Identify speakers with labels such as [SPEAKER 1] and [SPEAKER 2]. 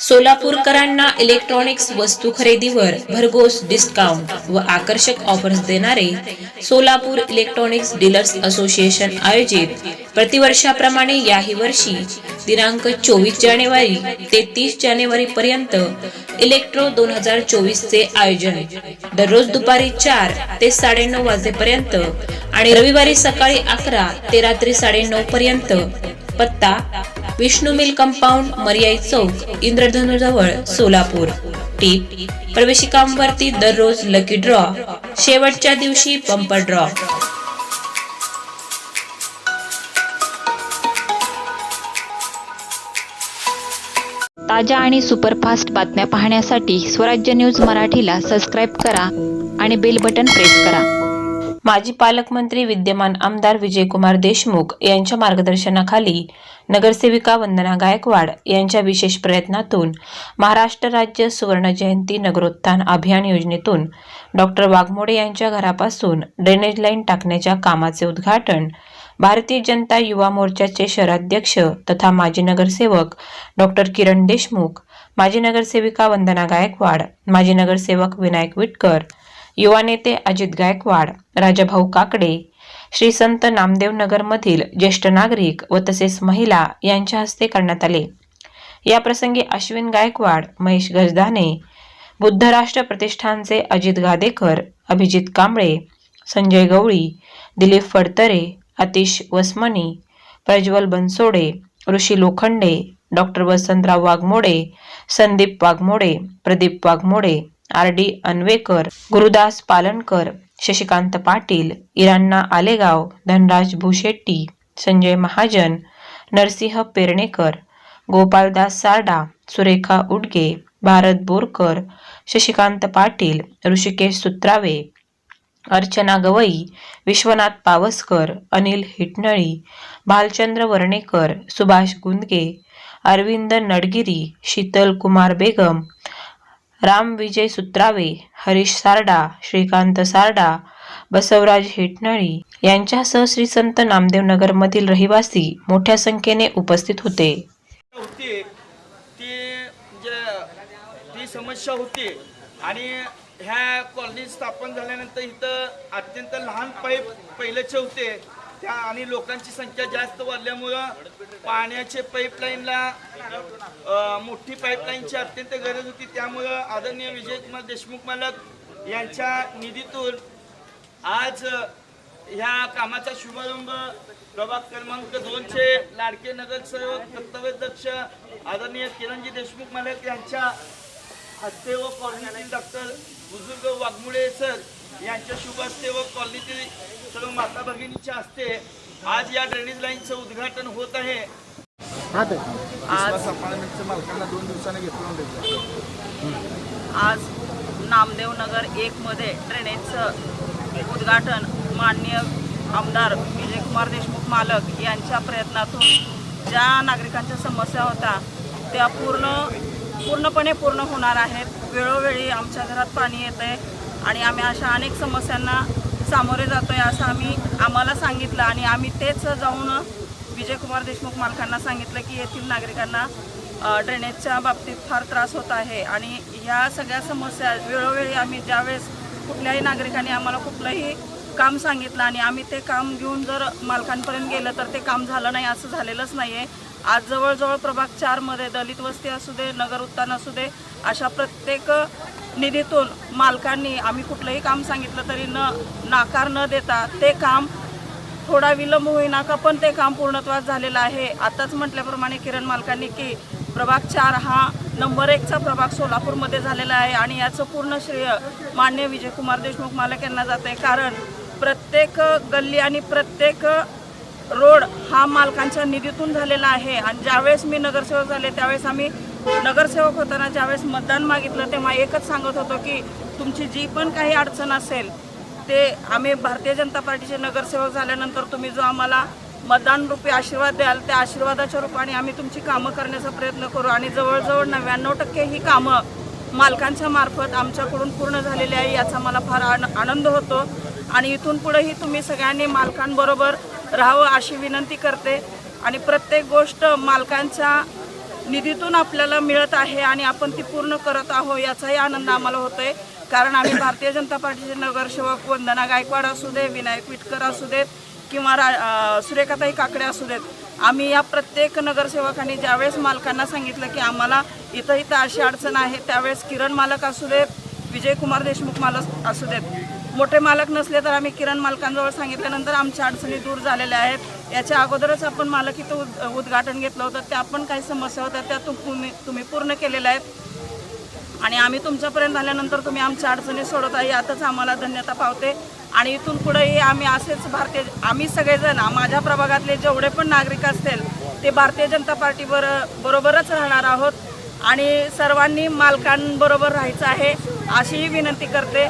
[SPEAKER 1] सोलापूरकरांना electronics वस्तू खरेदीवर भरघोस डिस्काउंट व आकर्षक ऑफर्स देणारे सोलापूर इलेक्ट्रॉनिक्स डीलर्स असोसिएशन आयोजित प्रतिवर्षाप्रमाणे याही वर्षी दिनांक चोवीस जानेवारी ते तीस जानेवारी पर्यंत इलेक्ट्रो दोन हजार चोवीस चे आयोजन दररोज दुपारी चार ते साडेनऊ वाजेपर्यंत आणि रविवारी सकाळी अकरा ते रात्री साडेनऊ पर्यंत पत्ता विष्णू मिल कंपाऊंड मर्याई चौक इंद्रधनुजवळ सोलापूर. टीप प्रवेशिकांवरती दररोज लकी ड्रॉ शेवटच्या दिवशी बंपर ड्रॉ
[SPEAKER 2] ताज्या आणि सुपरफास्ट बातम्या पाहण्यासाठी स्वराज्य न्यूज मराठीला सबस्क्राईब करा आणि बेल बटन प्रेस करा.
[SPEAKER 1] माजी पालकमंत्री विद्यमान आमदार विजयकुमार देशमुख यांच्या मार्गदर्शनाखाली नगरसेविका वंदना गायकवाड यांच्या विशेष प्रयत्नातून महाराष्ट्र राज्य सुवर्ण जयंती नगरोत्थान अभियान योजनेतून डॉक्टर वाघमोडे यांच्या घरापासून ड्रेनेज लाईन टाकण्याच्या कामाचे उद्घाटन भारतीय जनता युवा मोर्चाचे शहराध्यक्ष तथा माजी नगरसेवक डॉक्टर किरण देशमुख माजी नगरसेविका वंदना गायकवाड माजी नगरसेवक विनायक विटकर युवा नेते अजित गायकवाड राजाभाऊ काकडे श्री संत नामदेव नगरमधील ज्येष्ठ नागरिक व तसेच महिला यांच्या हस्ते करण्यात आले. याप्रसंगी अश्विन गायकवाड महेश गजदाने बुद्धराष्ट्र प्रतिष्ठानचे Ajit Gadekar Abhijit Kamble Sanjay Gawali Dilip Phadtare Atish Vasmani Prajwal Bansode Rishi Lokhande doctor Vasantrao Waghmode Sandeep Waghmode Pradeep Waghmode R D Anvekar Gurudas Palankar Shashikant Patil Iranna Alegaon Dhanraj Bhushetti Sanjay Mahajan Narasimha Pernekar Gopaldas Sarda Surekha Udage Bharat Borkar Shashikant Patil Hrishikesh Sutrave Archana Gawai Vishwanath Pawaskar Anil Hitnali Bhalchandra Varnekar Subhash Gundage Arvind Nadgiri Sheetal Kumar Begum Ram Vijay Sutrave Harish Sarda Shrikant Sarda Basavaraj Hitnali यांच्यासह श्री संत नामदेव नगरमधील रहिवासी मोठ्या संख्येने उपस्थित होते.
[SPEAKER 3] होती. ती जे ती समस्या होती. आणि ह्या कॉलनी स्थापन झाल्यानंतर इथं अत्यंत लहान पाईप पहिलेचे होते. त्या आणि लोकांची संख्या जास्त वाढल्यामुळं पाण्याचे पाईपलाईनला मोठी पाईपलाईनची अत्यंत गरज होती. त्यामुळं आदरणीय विजयकुमार देशमुख मालक यांच्या निधीतून आज ह्या कामाचा शुभारंभ प्रभाग क्रमांक दोनचे लाडके नगरसेवक कर्तव्यदक्ष आदरणीय किरणजी देशमुख मालक यांच्या हस्ते व कॉलनीतील डॉक्टर बुजुर्ग वाघमुळे सर यांच्या शुभ हस्ते व कॉलनीतील सर्व माता भगिनीच्या हस्ते आज या ड्रेनेज लाईनचं उद्घाटन होत आहे.
[SPEAKER 4] आज
[SPEAKER 3] अपार्टमेंटच्या मालकांना दोन दिवसाने घेतलं
[SPEAKER 4] आज नामदेव नगर एकमध्ये ड्रेनेजचं उद्घाटन माननीय आमदार विजयकुमार देशमुख मालक यांच्या प्रयत्नातून ज्या नागरिकांच्या समस्या होत्या त्या पूर्ण पूर्णपणे पूर्ण होणार आहेत. वेळोवेळी आमच्या घरात पाणी येतं आहे आणि आम्ही अशा अनेक समस्यांना सामोरे जातो आहे असं आम्ही आम्हाला सांगितलं आणि आम्ही तेच जाऊन विजयकुमार देशमुख मालकांना सांगितलं की येथील नागरिकांना ड्रेनेजच्या बाबतीत फार त्रास होत आहे. आणि ह्या सगळ्या समस्या वेळोवेळी आम्ही ज्यावेळेस कुठल्याही नागरिकांनी आम्हाला कुठलंही काम सांगितलं आणि आम्ही ते काम घेऊन जर मालकांपर्यंत गेलं तर ते काम झालं नाही असं झालेलंच नाही आहे आज जवळजवळ प्रभाग चारमध्ये दलित वस्ती असू दे नगर उत्थान असू दे अशा प्रत्येक निधीतून मालकांनी आम्ही कुठलंही काम सांगितलं तरी न नाकार न देता ते काम थोडा विलंब होईना का पण ते काम पूर्णत्वास झालेलं आहे. आताच म्हटल्याप्रमाणे किरण मालकांनी की प्रभाग चार हा नंबर एकचा प्रभाग सोलापूरमध्ये झालेला आहे आणि याचं पूर्ण श्रेय मान्य विजयकुमार देशमुख मालक यांना जात आहे कारण प्रत्येक गल्ली आणि प्रत्येक रोड हा मालकांच्या निधीतून झालेला आहे. आणि ज्यावेळेस मी नगरसेवक झाले त्यावेळेस आम्ही नगरसेवक होताना ज्यावेळेस मतदान मागितलं तेव्हा एकच सांगत होतो की तुमची जी पण काही अडचण असेल ते आम्ही भारतीय जनता पार्टीचे नगरसेवक झाल्यानंतर तुम्ही जो आम्हाला मतदान रूपी आशीर्वाद द्याल त्या आशीर्वादाच्या रूपाने आम्ही तुमची कामं करण्याचा प्रयत्न करू. आणि जवळजवळ नव्याण्णव टक्के ही कामं मालकांच्या मार्फत आमच्याकडून पूर्ण झालेली आहे याचा मला फार आन आनंद होतो. आणि इथून पुढेही तुम्ही सगळ्यांनी मालकांबरोबर राहावं अशी विनंती करते. आणि प्रत्येक गोष्ट मालकांच्या निधीतून आपल्याला मिळत आहे आणि आपण ती पूर्ण करत आहो याचाही आनंद आम्हाला होतो आहे कारण आम्ही भारतीय जनता पार्टीचे नगरसेवक वंदना गायकवाड असू दे विनायक विटकर असू देत किंवा रा सुरेखाताई काकडे असू देत आम्ही या प्रत्येक नगरसेवकांनी ज्यावेळेस मालकांना सांगितलं की आम्हाला इथं इथं अशी अडचण आहे त्यावेळेस किरण मालक असू देत विजयकुमार देशमुख मालक असू देत मोठे मालक नसले तर आम्ही किरण मालकांजवळ सांगितल्यानंतर आमच्या अडचणी दूर झालेल्या आहेत. याच्या अगोदरच आपण मालक इथं उद उद्घाटन घेतलं होतं. त्या पण काही समस्या होत्या. त्या तुम्ही तुम्ही पूर्ण केलेल्या आहेत. आणि आम्ही तुमच्यापर्यंत आल्यानंतर तुम्ही आमच्या अडचणी सोडत आहे. यातच आम्हाला धन्यता पावते. आणि इथून पुढेही आम्ही असेच भारतीय आम्ही सगळेजण माझ्या प्रभागातले जेवढे पण नागरिक असतील ते भारतीय जनता पार्टीवर बरोबरच राहणार आहोत. आणि सर्वांनी मालकांबरोबर राहायचं आहे अशीही विनंती करते.